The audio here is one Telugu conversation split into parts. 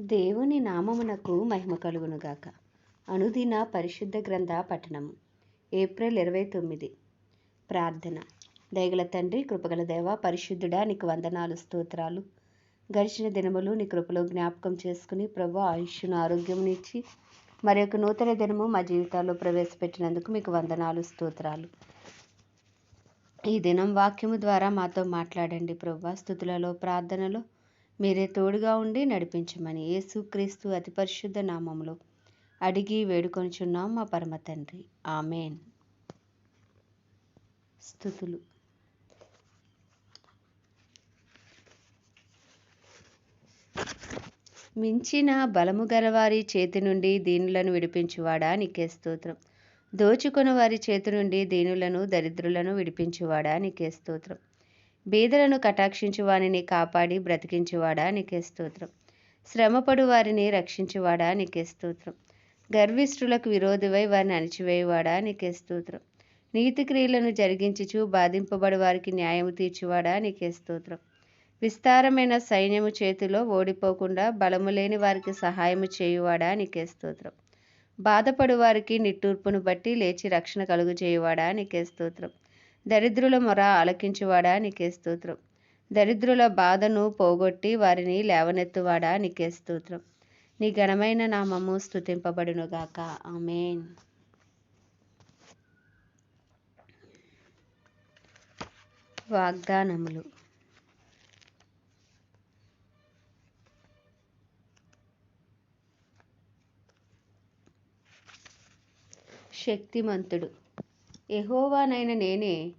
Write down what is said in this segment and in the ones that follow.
దేవుని నామమునకు మహిమ కలుగునుగాక అనుదిన పరిశుద్ధ గ్రంథ పఠనము. ఏప్రిల్ ఇరవై తొమ్మిది. ప్రార్థన. దయగల తండ్రి కృపగల దేవ పరిశుద్ధుడా నీకు వందనాలు స్తోత్రాలు. గడిచిన దినములు నీ కృపలో జ్ఞాపకం చేసుకుని ప్రభు ఆయుష్ను ఆరోగ్యం ఇచ్చి మరి యొక్క నూతన దినము మా జీవితాల్లో ప్రవేశపెట్టినందుకు మీకు వందనాలు స్తోత్రాలు. ఈ దినం వాక్యము ద్వారా మాతో మాట్లాడండి ప్రభు. స్థుతులలో ప్రార్థనలో మీరే తోడుగా ఉండి నడిపించమని యేసుక్రీస్తు అతి పరిశుద్ధ నామంలో అడిగి వేడుకొనిచున్నాం మా పరమ తండ్రి. ఆమెన్. స్థుతులు. మించిన బలము గలవారి చేతి నుండి దీనులను విడిపించువాడా? నీకే స్తోత్రం. దోచుకున్న వారి చేతి నుండి దీనులను దరిద్రులను విడిపించువాడా? నీకే స్తోత్రం. బీదలను కటాక్షించు వారిని కాపాడి బ్రతికించువాడా నీకే స్తోత్రం. శ్రమపడు వారిని రక్షించువాడా నీకే స్తోత్రం. గర్విష్ఠులకు విరోధివై వారిని అణిచివేయువాడా నీకే స్తోత్రం. నీతి క్రియలను జరిగించుచు బాధింపబడి వారికి న్యాయము తీర్చువాడా నీకే స్తోత్రం. విస్తారమైన సైన్యము చేతిలో ఓడిపోకుండా బలము లేని వారికి సహాయము చేయువాడా నీకే స్తోత్రం. బాధపడు వారికి నిట్టూర్పును బట్టి లేచి రక్షణ కలుగు చేయువాడా నీకే స్తోత్రం. దరిద్రుల మొర ఆలకించువాడా నీకే స్తోత్రం. దరిద్రుల బాధను పోగొట్టి వారిని లేవనెత్తువాడా నీకే స్తోత్రం. నీ ఘనమైన నామము స్థుతింపబడునుగాక ఆమెన్. వాగ్దానములు. శక్తిమంతుడు. ఎహోవానైన నేనే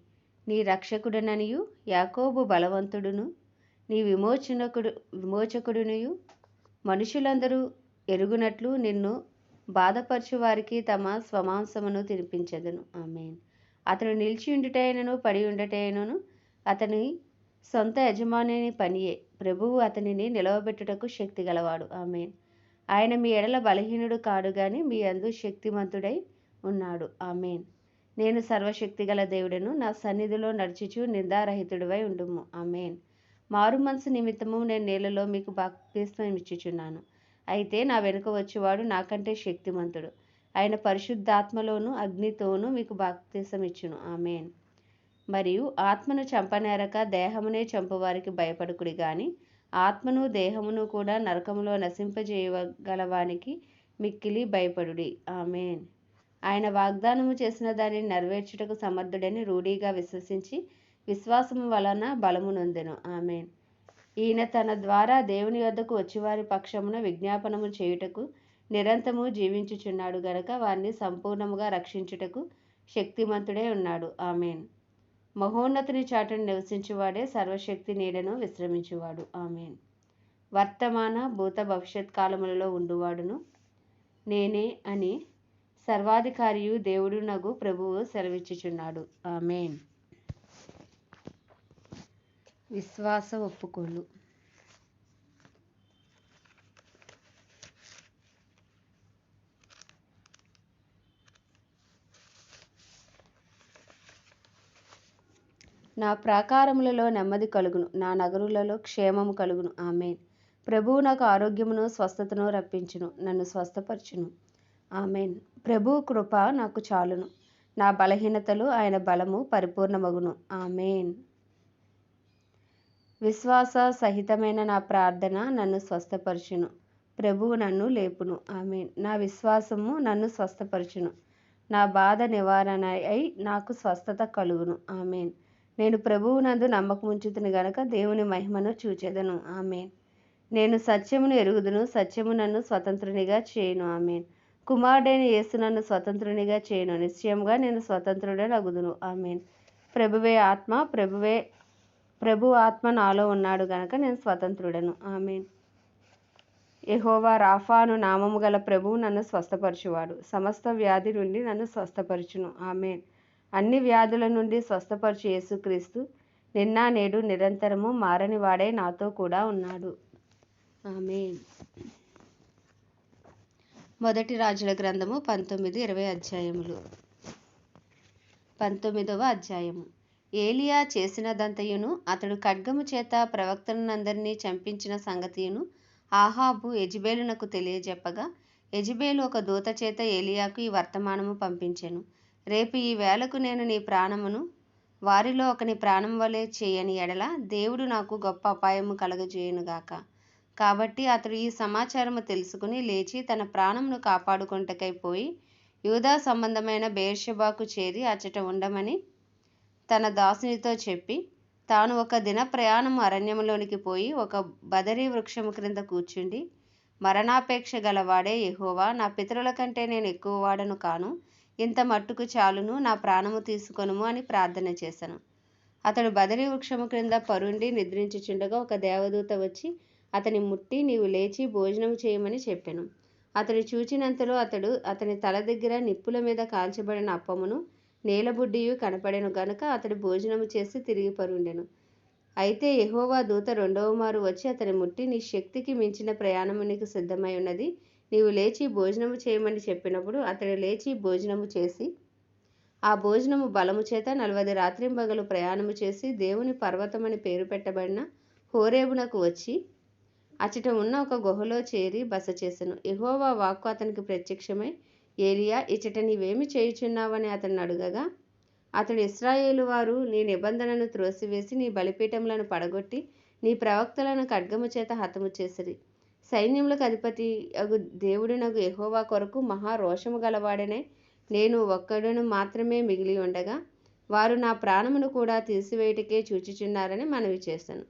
నీ రక్షకుడననియు యాకోబు బలవంతుడును నీ విమోచనకుడు విమోచకుడునియు. మనుషులందరూ ఎరుగునట్లు నిన్ను బాధపరచు వారికి తమ స్వమాంసమును తినిపించదును. ఆమెన్. అతడు నిలిచి ఉండుటైనను పడి ఉండటైనను అతని సొంత యజమానిని పనియే. ప్రభువు అతనిని నిలవబెట్టుటకు శక్తి గలవాడు ఆమెన్. ఆయన మీ ఎడల బలహీనుడు కాడు గాని మీ అందు శక్తిమంతుడై ఉన్నాడు. ఆమెన్. నేను సర్వశక్తిగల దేవుడను. నా సన్నిధిలో నడుచుచు నిందారహితుడివై ఉండుము. ఆమెన్. మారు మనసు నిమిత్తము నేను నేలలో మీకు బాప్తిస్మం ఇచ్చుచున్నాను అయితే నా వెనుక వచ్చేవాడు నాకంటే శక్తిమంతుడు. ఆయన పరిశుద్ధాత్మలోను అగ్నితోనూ మీకు బాప్తిసం ఇచ్చును ఆమెన్. మరియు ఆత్మను చంపనేరక దేహమునే చంపువారికి భయపడుకుడి గాని ఆత్మను దేహమును కూడా నరకములో నశింపజేయగలవానికి మిక్కిలి భయపడుడి. ఆమెన్. ఆయన వాగ్దానము చేసిన దానిని నెరవేర్చుటకు సమర్థుడని రూఢీగా విశ్వసించి విశ్వాసము వలన బలము నొందెను. ఆమెన్. ఈయన తన ద్వారా దేవుని వద్దకు వచ్చివారి పక్షమున విజ్ఞాపనము చేయుటకు నిరంతరము జీవించుచున్నాడు గనక వారిని సంపూర్ణముగా రక్షించుటకు శక్తిమంతుడే ఉన్నాడు. ఆమెన్. మహోన్నతుని చాటును నివసించువాడే సర్వశక్తి నీడను విశ్రమించువాడు. ఆమెన్. వర్తమాన భూత భవిష్యత్ కాలములలో ఉండువాడును నేనే అని సర్వాధికారియు దేవుడు నగు ప్రభువు సెలవిచ్చుచున్నాడు. ఆమెన్. విశ్వాస ఒప్పుకోలు. నా ప్రాకారములలో నెమ్మది కలుగును నా నగరులలో క్షేమము కలుగును. ఆమెన్. ప్రభువు నాకు ఆరోగ్యమును స్వస్థతను రప్పించును నన్ను స్వస్థపరచును. ఆమెన్. ప్రభు కృప నాకు చాలును. నా బలహీనతలు ఆయన బలము పరిపూర్ణమగును. ఆమెన్. విశ్వాస సహితమైన నా ప్రార్థన నన్ను స్వస్థపరచును. ప్రభువు నన్ను లేపును. ఆమెన్. నా విశ్వాసము నన్ను స్వస్థపరచును. నా బాధ నివారణ అయి నాకు స్వస్థత కలుగును. ఆమెన్. నేను ప్రభువు నందు నమ్మకం గనక దేవుని మహిమను చూచెదను. ఆమెన్. నేను సత్యమును ఎరుగుదును. సత్యము నన్ను స్వతంత్రునిగా చేయను. ఆమెన్. కుమారుడైన యేసు నన్ను స్వతంత్రునిగా చేయను. నిశ్చయంగా నేను స్వతంత్రుడని అగుదును ఆమెన్. ప్రభువే ఆత్మ ప్రభువే ప్రభు ఆత్మ నాలో ఉన్నాడు గనక నేను స్వతంత్రుడను. ఆమెన్. యహోవా రాఫాను నామము గల ప్రభువు నన్ను స్వస్థపరచువాడు. సమస్త వ్యాధి నుండి నన్ను స్వస్థపరచును. ఆమెన్. అన్ని వ్యాధుల నుండి స్వస్థపరచు యేసుక్రీస్తు నిన్న నేడు నిరంతరము మారని వాడే నాతో కూడా ఉన్నాడు. ఆమెన్. మొదటి రాజుల గ్రంథము పంతొమ్మిది ఇరవై అధ్యాయములు. పంతొమ్మిదవ అధ్యాయము. ఏలియా చేసినదంతయును అతడు ఖడ్గము చేత ప్రవక్తలనందరినీ చంపించిన సంగతియును ఆహాబు యెజెబెలునకు తెలియజెప్పగా ఎజిబేలు ఒక దూత చేత ఏలియాకు ఈ వర్తమానము పంపించెను. రేపు ఈ వేళకు నేను నీ ప్రాణమును వారిలో ఒకని ప్రాణం వలె చేయని ఎడల దేవుడు నాకు గొప్ప అపాయము కలగజేయునుగాక. కాబట్టి అతడు ఈ సమాచారము తెలుసుకుని లేచి తన ప్రాణమును కాపాడుకుంటకైపోయి యూదా సంబంధమైన బేర్షబాకు చేరి అచ్చట ఉండమని తన దాసునితో చెప్పి తాను ఒక దిన ప్రయాణం అరణ్యములోనికి పోయి ఒక బదరీ వృక్షము క్రింద కూర్చుండి మరణాపేక్ష గలవాడే ఎహోవా నా పితరుల కంటే నేను ఎక్కువ వాడను కాను ఇంత మట్టుకు చాలును నా ప్రాణము తీసుకొనుము అని ప్రార్థన చేశాను అతడు బదరీ వృక్షము క్రింద పరుండి నిద్రించుచుండగా ఒక దేవదూత వచ్చి అతని ముట్టి నీవు లేచి భోజనం చేయమని చెప్పెను. అతడు చూచినంతలో అతడు అతని తల దగ్గర నిప్పుల మీద కాల్చబడిన అప్పమును నేలబుడ్డియు కనపడెను గనుక అతడు భోజనము చేసి తిరిగి పరుండెను. అయితే ఎహోవా దూత రెండవ మారు వచ్చి అతని ముట్టి నీ శక్తికి మించిన ప్రయాణము నీకు సిద్ధమై ఉన్నది. నీవు లేచి భోజనము చేయమని చెప్పినప్పుడు అతడు లేచి భోజనము చేసి ఆ భోజనము బలము చేత నలభై రాత్రింబగలు ప్రయాణము చేసి దేవుని పర్వతమని పేరు పెట్టబడిన హోరేబునకు వచ్చి అచ్చట ఉన్న ఒక గుహలో చేరి బస చేసెను. ఎహోవా వాక్కు అతనికి ప్రత్యక్షమై ఏలియా ఇచ్చట నీవేమి చేయుచున్నావని అతను అడుగగా అతడు ఇస్రాయేలు వారు నీ నిబంధనను త్రోసివేసి నీ బలిపీఠములను పడగొట్టి నీ ప్రవక్తలను ఖడ్గము చేత హతము చేసిరి. సైన్యములకు అధిపతి అగు దేవుడినగు ఎహోవా కొరకు మహా రోషము గలవాడనే నేను ఒక్కడును మాత్రమే మిగిలి ఉండగా వారు నా ప్రాణమును కూడా తీసివేయుటకే చూచుచున్నారని మనవి చేశాను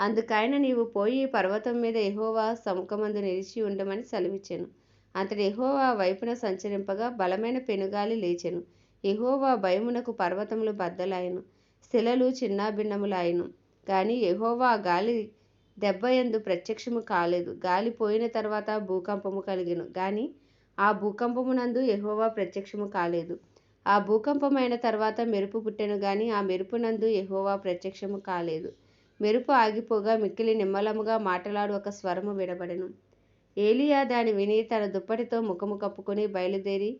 అందుకైన నీవు పోయి పర్వతం మీద ఎహోవా సముఖమందు నిలిచి ఉండమని సెలవిచ్చాను. అతడు ఎహోవా వైపున సంచరింపగా బలమైన పెనుగాలి లేచెను. ఎహోవా భయమునకు పర్వతములు బద్దలాయను. శిలలు చిన్నాభిన్నములాయను. కానీ ఎహోవా గాలి దెబ్బ ఎందు ప్రత్యక్షము కాలేదు. గాలి పోయిన తర్వాత భూకంపము కలిగెను. కానీ ఆ భూకంపమునందు ఎహోవా ప్రత్యక్షము కాలేదు. ఆ భూకంపమైన తర్వాత మెరుపు పుట్టెను గాని ఆ మెరుపునందు ఎహోవా ప్రత్యక్షము కాలేదు. మెరుపు ఆగిపోగా మిక్కిలి నిమ్మలముగా మాటలాడు ఒక స్వరము వినబడెను. ఏలియా దాని విని తన దుప్పటితో ముఖము కప్పుకొని బయలుదేరి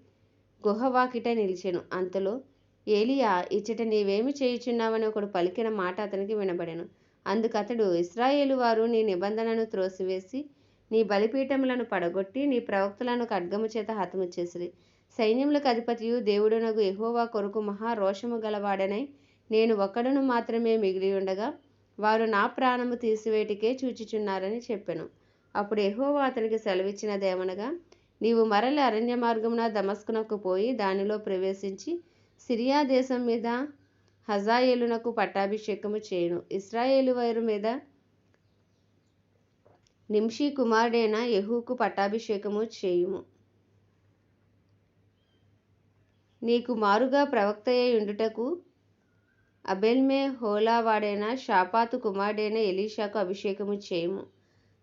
గుహవాకిట నిలిచెను. అంతలో ఏలియా ఇచ్చట నీవేమి చేయుచున్నావని ఒకడు పలికిన మాట అతనికి వినబడెను. అందుకతడు ఇస్రాయేలు వారు నీ నిబంధనను త్రోసివేసి నీ బలిపీఠములను పడగొట్టి నీ ప్రవక్తలను ఖడ్గము చేత హతము చేసిరి. సైన్యములకు అధిపతియు దేవుడునగు ఎహోవా కొరకు మహా రోషము గలవాడనై నేను ఒక్కడను మాత్రమే మిగిలి ఉండగా వారు నా ప్రాణము తీసివేటికే చూచుచున్నారని చెప్పెను. అప్పుడు ఎహోవా అతనికి సెలవిచ్చినదేమనగా నీవు మరలి అరణ్య మార్గమున దమస్కునకు పోయి దానిలో ప్రవేశించి సిరియా దేశం మీద హజాయేలునకు పట్టాభిషేకము చేయును. ఇస్రాయేలు వైరు మీద నింషి కుమారుడైన యహూకు పట్టాభిషేకము చేయుము. నీకు మారుగా ప్రవక్త అయి ఉండుటకు అబెల్మే హోలావాడైన షాపాతు కుమారుడైన ఎలీషాకు అభిషేకము చేయము.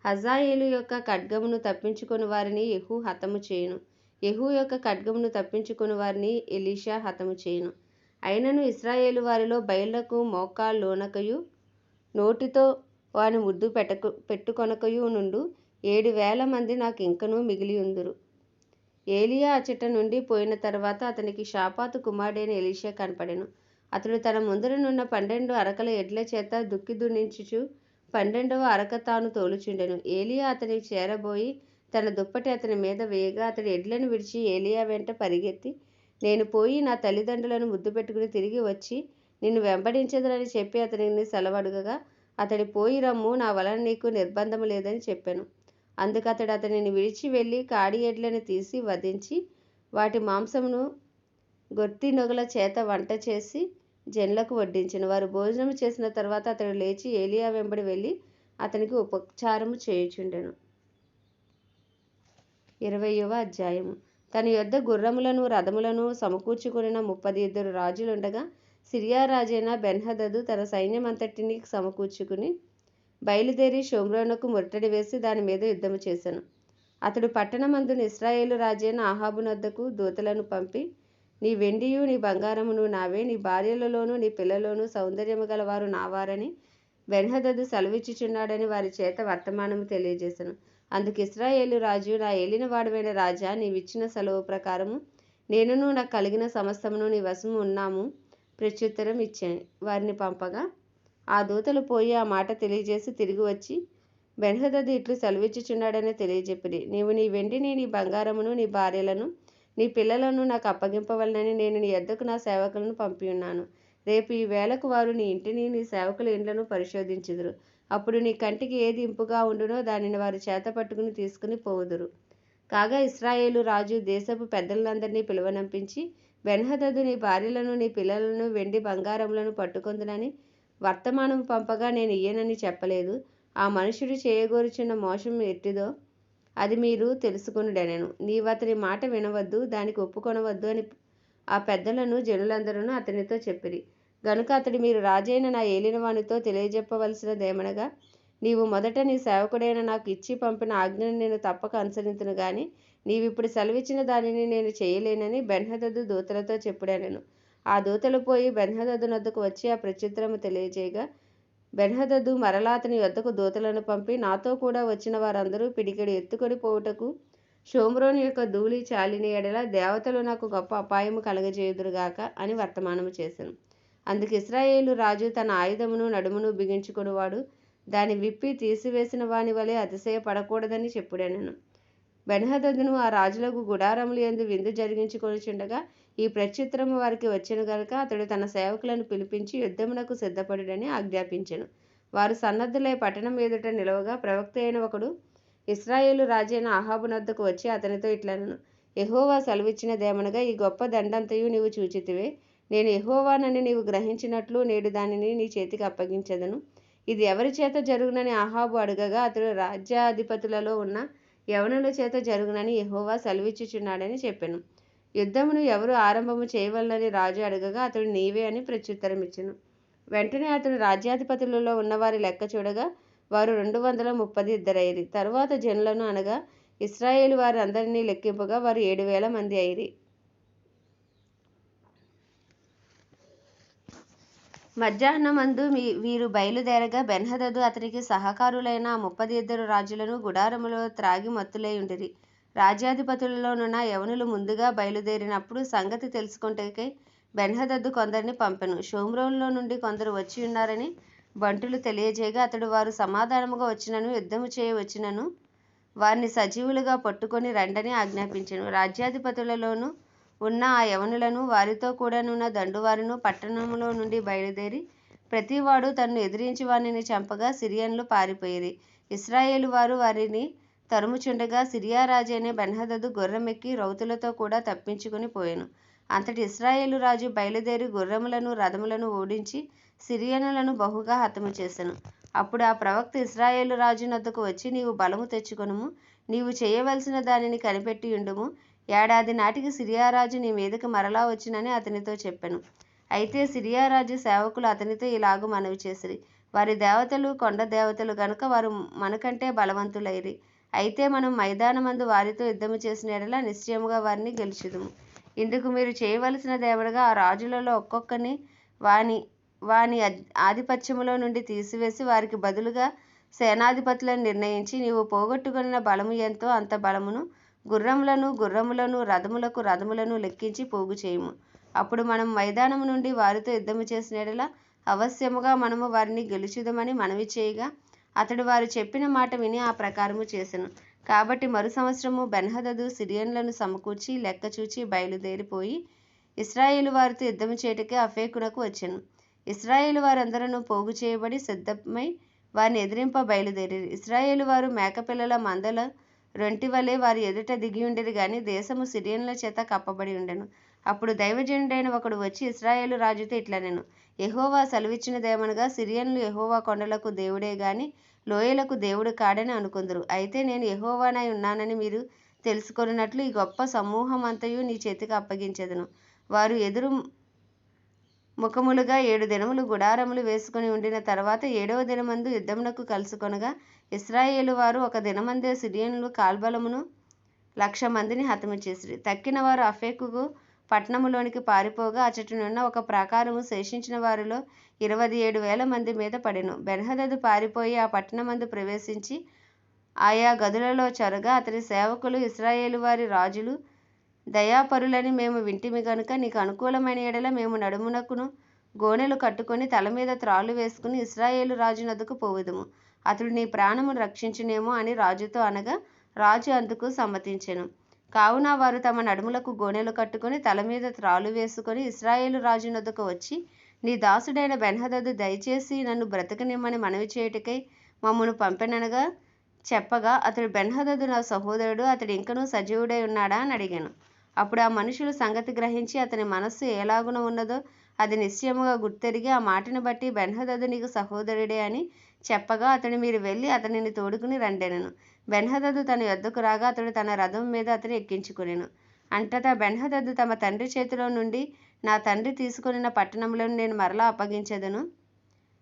హజాయేలు యొక్క ఖడ్గమును తప్పించుకొని వారిని యహు హతము చేయును. యహు యొక్క ఖడ్గమును తప్పించుకొని వారిని ఎలీషా హతము చేయును. అయినను ఇస్రాయేలు వారిలో బయళ్ళకు మోకాళ్ళోనకయు నోటితో వాని ముద్దు పెట్టకు పెట్టుకొనకయు నుండు ఏడు వేల మంది నాకు ఇంకనూ మిగిలి ఉందురు. ఏలియా అచ్చట నుండి పోయిన తర్వాత అతనికి షాపాతు కుమారుడైన ఎలీషా కనపడెను. అతడు తన ముందరనున్న పన్నెండు అరకల ఎడ్ల చేత దుక్కి దున్నించుచు పన్నెండవ అరక తాను తోలుచుండెను. ఏలియా అతనికి చేరబోయి తన దుప్పటి అతని మీద వేయగా అతడు ఎడ్లను విడిచి ఏలియా వెంట పరిగెత్తి నేను పోయి నా తల్లిదండ్రులను ముద్దు పెట్టుకుని తిరిగి వచ్చి నిన్ను వెంబడించదనని చెప్పి అతనిని సెలవడగగా అతడి పోయి రమ్ము నా వలన నీకు నిర్బంధం లేదని చెప్పాను. అందుకు అతడు అతనిని విడిచి వెళ్ళి కాడి ఎడ్లను తీసి వధించి వాటి మాంసమును గొర్తి నొగల చేత వంట చేసి జనులకు వడ్డించిన. వారు భోజనం చేసిన తర్వాత అతడు లేచి ఏలియా వెంబడి వెళ్ళి అతనికి ఉపచారము చేయుచుండెను. ఇరవయవ అధ్యాయము. తన యొద్ద గుర్రములను రథములను సమకూర్చుకున్న ముప్పది ఇద్దరు రాజులుండగా సిరియా రాజైన బెన్హదదు తన సైన్యమంతటిని సమకూర్చుకుని బయలుదేరి షోమ్రోనకు ముట్టడి వేసి దాని మీద యుద్ధము చేశాను అతడు పట్టణమందున ఇస్రాయేలు రాజైన ఆహాబునొద్దకు దూతలను పంపి నీ వెండియు నీ బంగారమును నావే నీ భార్యలలోను నీ పిల్లలోను సౌందర్యము గలవారు నావారని బెన్హదదు సెలవిచ్చుచున్నాడని వారి చేత వర్తమానము తెలియజేశాను అందుకు ఇస్రాయేలు రాజు నా ఏలిన వాడవైన రాజా నీవిచ్చిన సెలవు ప్రకారము నేనును నాకు కలిగిన సమస్తమును నీ వశము ఉన్నాము ప్రత్యుత్తరం ఇచ్చాను వారిని పంపగా ఆ దూతలు పోయి ఆ మాట తెలియజేసి తిరిగి వచ్చి బెన్హదదు ఇట్లు సెలవిచ్చుచున్నాడని తెలియజెప్పిరి నీవు నీ వెండిని నీ బంగారమును నీ భార్యలను నీ పిల్లలను నాకు అప్పగింపవలనని నేను నీ యొద్దకు నా సేవకులను పంపియున్నాను రేపు ఈ వేళకు వారు నీ ఇంటిని నీ సేవకుల ఇండ్లను పరిశోధించుదురు. అప్పుడు నీ కంటికి ఏది ఇంపుగా ఉండునో దానిని వారు చేత పట్టుకుని తీసుకుని పోవుదురు. కాగా ఇస్రాయేలు రాజు దేశపు పెద్దలందరినీ పిలువనంపించి బెన్హదదు నీ భార్యలను నీ పిల్లలను వెండి బంగారములను పట్టుకొందునని వర్తమానం పంపగా నేను ఇయ్యనని చెప్పలేదు. ఆ మనుషుడు చేయగోరుచున్న మోసం ఎట్టిదో అది మీరు తెలుసుకునుడనెను నీవు అతని మాట వినవద్దు దానికి ఒప్పుకొనవద్దు అని ఆ పెద్దలను జనులందరూ అతనితో చెప్పిరి. గనుక అతడు మీరు రాజైన నా ఏలినవానితో తెలియజెప్పవలసినదేమనగా నీవు మొదట నీ సేవకుడైన నాకు ఇచ్చి పంపిన ఆజ్ఞను నేను తప్పక అనుసరించను గాని నీవిప్పుడు సెలవిచ్చిన దానిని నేను చేయలేనని బెన్హదదు దూతలతో చెప్పుడానెను ఆ దూతలు పోయి బెన్హదదు నద్దకు వచ్చి ఆ ప్రత్యుత్తరము తెలియజేయగా బెన్హదదు మరలా అతని వద్దకు దూతలను పంపి నాతో కూడా వచ్చిన వారందరూ పిడికెడు ఎత్తుకొని పోవుటకు షోమ్రోన్ యొక్క ధూళి చాలిన ఎడల దేవతలు నాకు గొప్ప అపాయము కలగజేయుదురుగాక అని వర్తమానము చేశాను అందుకు ఇస్రాయేలు రాజు తన ఆయుధమును నడుమును బిగించుకునివాడు. దాని విప్పి తీసివేసిన వాని వలె అతిశయపడకూడదని చెప్పుడనెను. బెన్హదదును ఆ రాజులకు గుడారములు ఎందు విందు జరిగించుకొనిచుండగా ఈ ప్రత్యుత్తరము వారికి వచ్చిన గనుక అతడు తన సేవకులను పిలిపించి యుద్ధమునకు సిద్ధపడుడని ఆజ్ఞాపించెను. వారు సన్నద్ధులై పట్టణం ఎదుట నిలవగా ప్రవక్త అయిన ఒకడు ఇస్రాయేలు రాజైన అహాబునద్దకు వచ్చి అతనితో ఇట్లనను యెహోవా సెలవిచ్చినదేమనగా ఈ గొప్ప దండంతయు నీవు చూచితివే. నేను ఎహోవానని నీవు గ్రహించినట్లు నేడు దానిని నీ చేతికి అప్పగించదను. ఇది ఎవరి చేత జరుగునని ఆహాబు అడగగా అతడు రాజ్యాధిపతులలో ఉన్న యవనుల చేత జరుగునని ఎహోవా సెలవిచ్చుచున్నాడని చెప్పెను. యుద్ధమును ఎవరు ఆరంభము చేయవలనని రాజు అడగగా అతడు నీవే అని ప్రత్యుత్తరం ఇచ్చెను వెంటనే అతడు రాజ్యాధిపతులలో ఉన్నవారి లెక్క చూడగా వారు రెండు వందల ముప్పది ఇద్దరైరి తరువాత జనులను అనగా ఇస్రాయేల్ వారి అందరినీ లెక్కింపగా వారు ఏడు వేల మంది అయిరి. మధ్యాహ్నమందు మీ వీరు బయలుదేరగా బెన్హదదు అతనికి సహకారులైన ఆ ముప్పది ఇద్దరు రాజులను గుడారములో త్రాగి మత్తులై ఉండిరి. రాజ్యాధిపతులలోనున్న యవనులు ముందుగా బయలుదేరినప్పుడు సంగతి తెలుసుకుంటకై బెన్హదద్దు కొందరిని పంపెను. షోమ్రోన్లో నుండి కొందరు వచ్చి ఉన్నారని బంటులు తెలియజేయగా అతడు వారు సమాధానముగా వచ్చినను యుద్ధము చేయ వచ్చినను వారిని సజీవులుగా పట్టుకొని రండని ఆజ్ఞాపించను. రాజ్యాధిపతులలోనూ ఉన్న ఆ యవనులను వారితో కూడానున్న దండువారును పట్టణములో నుండి బయలుదేరి ప్రతివాడు తన్ను ఎదిరించి వారిని చంపగా సిరియన్లు పారిపోయిరి. ఇస్రాయేలు వారు వారిని తరుముచుండగా సిరియా రాజైన బెన్హదదు గుర్రమెక్కి రౌతులతో కూడా తప్పించుకుని పోయెను. అంతటి ఇస్రాయేలు రాజు బయలుదేరి గుర్రములను రథములను ఓడించి సిరియనులను బహుగా హతము చేసెను. అప్పుడు ఆ ప్రవక్త ఇస్రాయేలు రాజు నద్దకు వచ్చి నీవు బలము తెచ్చుకొనుము నీవు చేయవలసిన దానిని కనిపెట్టి ఉండుము ఏడాది నాటికి సిరియారాజు నీ మీదకి మరలా వచ్చినని అతనితో చెప్పాను. అయితే సిరియారాజు సేవకులు అతనితో ఇలాగు మనవి చేసిరి. వారి దేవతలు కొండ దేవతలు గనుక వారు మనకంటే బలవంతులైరి. అయితే మనం మైదానమందు వారితో యుద్ధము చేసిన యెడల నిశ్చయముగా వారిని గెలుచుదుము. ఇందుకు మీరు చేయవలసిన దేవుడుగా ఆ రాజులలో ఒక్కొక్కని వాని వాని ఆధిపత్యములో నుండి తీసివేసి వారికి బదులుగా సేనాధిపతులను నిర్ణయించి నీవు పోగొట్టుకున్న బలము ఎంతో అంత బలమును గుర్రములను గుర్రములను రథములకు రథములను లెక్కించి పోగు చేయము. అప్పుడు మనం మైదానము నుండి వారితో యుద్ధము చేసిన ఎడల అవశ్యముగా మనము వారిని గెలుచుదమని మనవి చేయగా అతడు వారు చెప్పిన మాట విని ఆ ప్రకారము చేసెను. కాబట్టి మరు సంవత్సరము బెన్హదదు సిరియన్లను సమకూర్చి లెక్క చూచి బయలుదేరిపోయి ఇస్రాయేలు వారితో యుద్ధము చేయుటకే అఫేకునకు వచ్చెను. ఇస్రాయేలు వారందరూ పోగు చేయబడి సిద్ధమై వారిని ఎదిరింప బయలుదేరి. ఇస్రాయేలు వారు మేకపిల్లల మందల రొంటి వలె వారి ఎదుట దిగి ఉండేది గాని దేశము సిరియన్ల చేత కప్పబడి ఉండెను. అప్పుడు దైవజనుడైన ఒకడు వచ్చి ఇస్రాయేలు రాజుతో ఇట్లనెను. యెహోవా సెలవిచ్చినదేమనగా సిరియన్లు ఎహోవా కొండలకు దేవుడే గాని లోయలకు దేవుడు కాడని అనుకుందరు. అయితే నేను యహోవానై ఉన్నానని మీరు తెలుసుకొనున్నట్లు ఈ గొప్ప సమూహమంతయు నీ చేతికి అప్పగించెదను. వారు ఎదురు ముఖములుగా ఏడు దినములు గుడారములు వేసుకుని ఉండిన తర్వాత ఏడవ దినమందు యుద్ధమునకు కలుసుకొనగా ఇస్రాయేలు వారు ఒక దినమందే సిరియనులు కాల్బలమును లక్ష మందిని హతము చేసిరి. తక్కిన వారు అఫేకుకు పట్టణములోనికి పారిపోగా అచటనున్న ఒక ప్రాకారము శేషించిన వారిలో ఇరవై ఏడు వేల మంది మీద పడెను. బెన్హదదు పారిపోయి ఆ పట్టణమందు ప్రవేశించి ఆయా గదులలో చొరగా అతని సేవకులు ఇస్రాయేలు వారి రాజులు దయాపరులని మేము వింటిమి గనుక నీకు అనుకూలమైన ఎడల మేము నడుమునకును గోనెలు కట్టుకొని తల మీద త్రాళ్ళు వేసుకుని ఇస్రాయేలు రాజు నదుకు పోవుదుము. అతడు నీ ప్రాణమును రక్షించునేమో అని రాజుతో అనగా రాజు అందుకు సమ్మతించెను. కావున వారు తమ నడుములకు గోనెలు కట్టుకొని తల మీద త్రాళ్ళు వేసుకొని ఇస్రాయేలు రాజునొద్దకు వచ్చి నీ దాసుడైన బెన్హదదు దయచేసి నన్ను బ్రతకనిమ్మని మనవి చేయుటకై మమ్మను పంపెననగా చెప్పగా అతడు బెన్హదదు నా సహోదరుడు అతడు ఇంకనూ సజీవుడై ఉన్నాడా అని అడిగాను. అప్పుడు ఆ మనుషులు సంగతి గ్రహించి అతని మనస్సు ఎలాగున ఉన్నదో అది నిశ్చయముగా గుర్తెరిగి ఆ మాటను బట్టి బెన్హదదు నీకు సహోదరుడే అని చెప్పగా అతడు మీరు వెళ్ళి అతనిని తోడుకుని రండెనను. బెన్హదదు తన యొద్దకు రాగా అతడు తన రథం మీద అతని ఎక్కించుకునేను. అంతటా బెన్హదదు తమ తండ్రి చేతిలో నుండి నా తండ్రి తీసుకొనిన పట్టణంలో నేను మరలా అప్పగించెదను.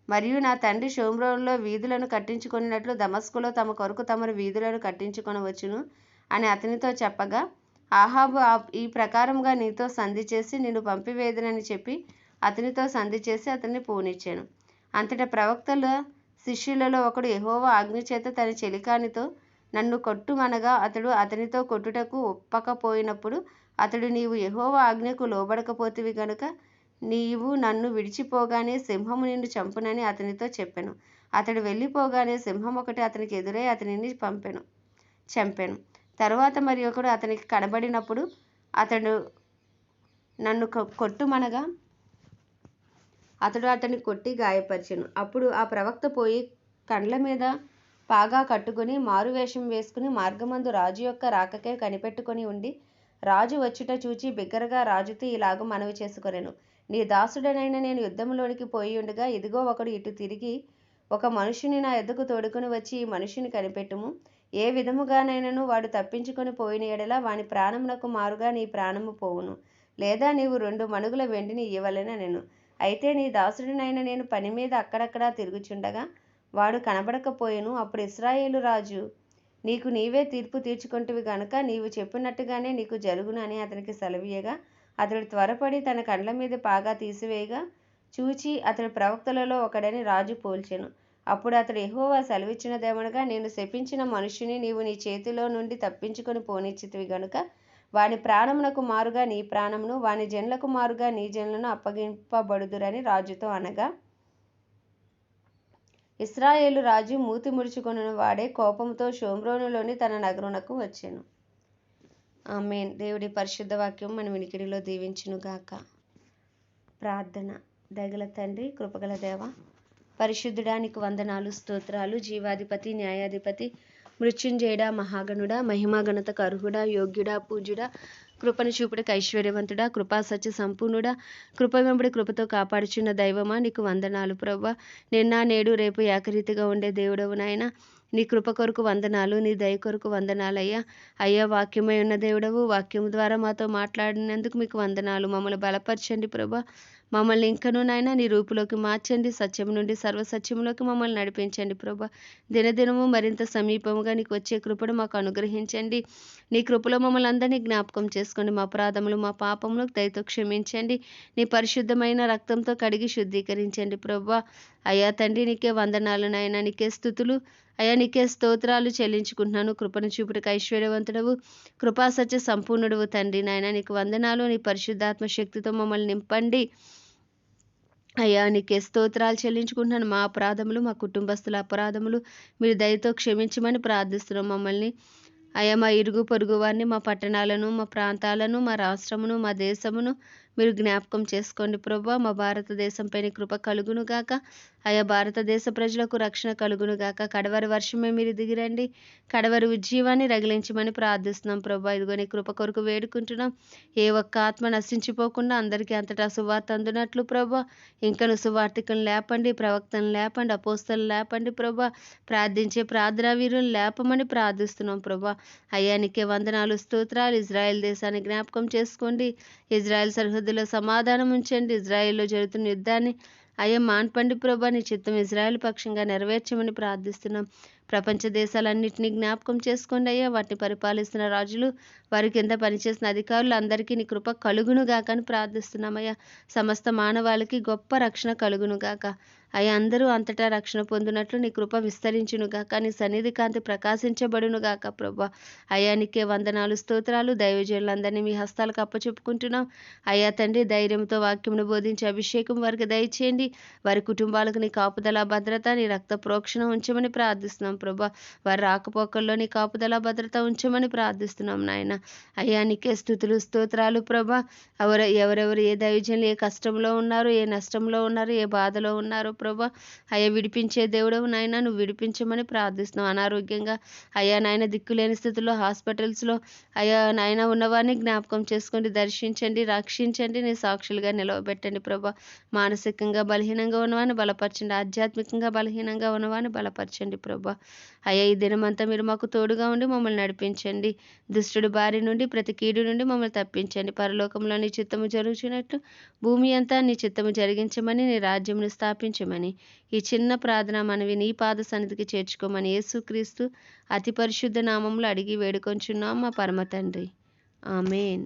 మరియు నా తండ్రి షోమ్రోన్లో వీధులను కట్టించుకున్నట్లు దమస్కులో తమ కొరకు తమరు వీధులను కట్టించుకొనవచ్చును అని అతనితో చెప్పగా ఆహాబు ఆ- ఈ ప్రకారంగా నీతో సంధి చేసి నిన్ను పంపివేదనని చెప్పి అతనితో సంధి చేసి అతన్ని పూనిచ్చాను. అంతటా ప్రవక్తల శిష్యులలో ఒకడు యెహోవా ఆజ్ఞ చేత తన చెలికానితో నన్ను కొట్టుమనగా అతడు అతనితో కొట్టుటకు ఒప్పకపోయినప్పుడు అతడు నీవు యెహోవా ఆజ్ఞకు లోబడకపోతివి గనుక నీవు నన్ను విడిచిపోగానే సింహము నిన్ను చంపునని అతనితో చెప్పెను. అతడు వెళ్ళిపోగానే సింహం ఒకటి అతనికి ఎదురై అతనిని పంపెను చంపెను. తరువాత మరి ఒకడు అతనికి కనబడినప్పుడు అతడు నన్ను కొట్టుమనగా అతడు అతన్ని కొట్టి గాయపరిచెను. అప్పుడు ఆ ప్రవక్త పోయి కండ్ల మీద పాగా కట్టుకుని మారువేషం వేసుకుని మార్గమందు రాజు యొక్క రాకకే కనిపెట్టుకొని ఉండి రాజు వచ్చుట చూచి బిగ్గరగా రాజుతో ఇలాగ మనవి చేసుకొనెను. నీ దాసుడనైన నేను యుద్ధంలోనికి పోయి ఉండగా ఇదిగో ఒకడు ఇటు తిరిగి ఒక మనుషుని నా ఎద్దకు తోడుకుని వచ్చి ఈ మనుషుని కనిపెట్టుము. ఏ విధముగానైనను వాడు తప్పించుకొని పోయిన ఎడల వాని ప్రాణమునకు మారుగా నీ ప్రాణము పోవును. లేదా నీవు రెండు మణుగుల వెండిని ఇవ్వలేన నేను అయితే నీ దాసుడినైన నేను పని మీద అక్కడక్కడా తిరుగుచుండగా వాడు కనబడకపోయేను. అప్పుడు ఇస్రాయేలు రాజు నీకు నీవే తీర్పు తీర్చుకుంటువి గనుక నీవు చెప్పినట్టుగానే నీకు జరుగును అని అతనికి సెలవీయగా అతడు త్వరపడి తన కండ్ల మీద పాగా తీసివేయగా చూచి అతడు ప్రవక్తలలో ఒకడని రాజు పోల్చెను. అప్పుడు అతడు ఎహోవా సెలవిచ్చినదేమనగా నేను శపించిన మనుషుని నీవు నీ చేతిలో నుండి తప్పించుకొని పోనిచ్చితివి గనుక వాని ప్రాణమునకు మారుగా నీ ప్రాణమును వాని జన్లకు మారుగా నీ జన్లను అప్పగింపబడుదురని రాజుతో అనగా ఇస్రాయేలు రాజు మూతి ముడుచుకొనిన వాడే కోపంతో షోమ్రోనులోని తన నగరునకు వచ్చాను. ఆమె దేవుడి పరిశుద్ధ వాక్యం మన వినికిడిలో దీవించునుగాక ప్రార్థన. దగల తండ్రి కృపగల దేవ పరిశుద్ధుడానికి వందనాలు స్తోత్రాలు జీవాధిపతి న్యాయాధిపతి మృత్యుంజయుడా మహాగణుడా మహిమాగణతకు అర్హుడా యోగ్యుడా పూజ్యుడా కృపను చూపుడికి ఐశ్వర్యవంతుడా కృపా సత్య సంపూర్ణుడా కృప వెంబడి కృపతో కాపాడుచున్న దైవమా నీకు వందనాలు ప్రభా నిన్న నేడు రేపు ఏకరీతిగా ఉండే దేవుడవు నాయన. నీ కృప కొరకు వందనాలు నీ దయ కొరకు వందనాలు అయ్యా అయ్యా వాక్యమై ఉన్న దేవుడవు వాక్యం ద్వారా మాతో మాట్లాడినందుకు మీకు వందనాలు. మమ్మల్ని బలపరచండి ప్రభా మమ్మల్ని ఇంకనూ నాయన నీ రూపులోకి మార్చండి సత్యం నుండి సర్వసత్యంలోకి మమ్మల్ని నడిపించండి ప్రభా. దినదినము మరింత సమీపముగా నీకు వచ్చే కృపను మాకు అనుగ్రహించండి. నీ కృపలో మమ్మల్ని అందరినీ జ్ఞాపకం చేసుకోండి. మా అపరాధములు మా పాపములకు దయతో క్షమించండి. నీ పరిశుద్ధమైన రక్తంతో కడిగి శుద్ధీకరించండి ప్రభా. అయ్యా తండ్రి నీకే వందనాలు నాయన నీకే స్థుతులు. అయ్యా నీకే స్తోత్రాలు చెల్లించుకుంటున్నాను. కృపను చూపుటకు ఐశ్వర్యవంతుడవు. కృపా సత్య సంపూర్ణుడవు తండ్రి నాయన. నీకు వందనాలు నీ పరిశుద్ధాత్మ శక్తితో మమ్మల్ని నింపండి. అయ్యా నీకే స్తోత్రాలు చెల్లించుకుంటున్నాను. మా అపరాధములు మా కుటుంబస్తుల అపరాధములు మీరు దయతో క్షమించమని ప్రార్థిస్తున్నాం మమ్మల్ని. అయ్యా మా ఇరుగు పొరుగు వారిని మా పట్టణాలను మా ప్రాంతాలను మా రాష్ట్రమును మా దేశమును మీరు జ్ఞాపకం చేసుకోండి. ప్రభా మా భారతదేశంపై కృప కలుగును గాక. భారతదేశ ప్రజలకు రక్షణ కలుగునుగాక కడవరి వర్షమే మీరు దిగిరండి. కడవరి ఉజ్జీవాన్ని రగిలించమని ప్రార్థిస్తున్నాం. ప్రభా ఇదిగోని కృప కొరకు వేడుకుంటున్నాం. ఏ ఒక్క ఆత్మ నశించిపోకుండా అందరికీ అంతటా సువార్త అందునట్లు ప్రభా. ఇంకను సువార్థికను లేపండి ప్రవక్తను లేపండి అపోస్తలు లేపండి ప్రభా. ప్రార్థించే ప్రార్థనా వీరులు లేపమని ప్రార్థిస్తున్నాం ప్రభా. అయ్యానికే వందనాలు స్తోత్రాలు. ఇజ్రాయెల్ దేశాన్ని జ్ఞాపకం చేసుకోండి. ఇజ్రాయెల్ సరిహద్దులో సమాధానం ఉంచండి. ఇజ్రాయెల్లో జరుగుతున్న యుద్ధాన్ని అయ్యా మాన్పండి ప్రభా. నీ చిత్తం ఇజ్రాయెల్ పక్షంగా నెరవేర్చమని ప్రార్థిస్తున్నాం. ప్రపంచ దేశాలన్నింటినీ జ్ఞాపకం చేసుకోండి అయ్యా. వాటిని పరిపాలిస్తున్న రాజులు వారి కింద పనిచేసిన అధికారులు అందరికీ నీ కృప కలుగునుగాక అని ప్రార్థిస్తున్నామయ్యా సమస్త మానవాళికి గొప్ప రక్షణ కలుగునుగాక అయ్యా అందరూ అంతటా రక్షణ పొందినట్లు నీ కృప విస్తరించునుగాక నీ సన్నిధి కాంతి ప్రకాశించబడునుగాక ప్రభా. అయ్యా నీకే వందనాలు స్తోత్రాలు. దైవజనులందరినీ మీ హస్తాలకు అప్పచెప్పుకుంటున్నాం. అయ్యా తండ్రి ధైర్యంతో వాక్యమును బోధించి అభిషేకం వారికి దయచేయండి. వారి కుటుంబాలకు నీ కాపుదల భద్రత నీ రక్త ప్రోక్షణ ఉంచమని ప్రార్థిస్తున్నాం. ప్రభా. వారి రాకపోకల్లో నీ కాపుదల భద్రత ఉంచమని ప్రార్థిస్తున్నాం నాయన. అయ్యా నీకే స్థుతులు స్తోత్రాలు ప్రభా. ఎవరు ఎవరెవరు ఏ దైవజనులు ఏ కష్టంలో ఉన్నారు ఏ నష్టంలో ఉన్నారు ఏ బాధలో ఉన్నారు ప్రభా. అయ్యా విడిపించే దేవుడవు నాయన. నువ్వు విడిపించమని ప్రార్థిస్తున్నావు అనారోగ్యంగా. అయ్యా నాయన దిక్కులేని స్థితిలో హాస్పిటల్స్లో. అయ్యా నాయన ఉన్నవారిని జ్ఞాపకం చేసుకోండి దర్శించండి రక్షించండి. నీ సాక్షులుగా నిలవబెట్టండి ప్రభా. మానసికంగా బలహీనంగా ఉన్నవాడిని బలపరచండి. ఆధ్యాత్మికంగా బలహీనంగా ఉన్నవాడిని బలపరచండి ప్రభా. అయ్యా ఈ దినమంతా మీరు మాకు తోడుగా ఉండి మమ్మల్ని నడిపించండి. దుష్టుడి బారి నుండి ప్రతి కీడు నుండి మమ్మల్ని తప్పించండి. పరలోకంలో నీ చిత్తము జరుగుచున్నట్లు భూమి అంతా నీ చిత్తము జరిగించమని నీ రాజ్యమును స్థాపించమని ఈ చిన్న ప్రార్థన మనవి నీ పాద సన్నిధికి చేర్చుకోమని యేసుక్రీస్తు అతి పరిశుద్ధ నామంలో అడిగి వేడుకొంచున్నాం మా పరమ తండ్రి. ఆమెన్.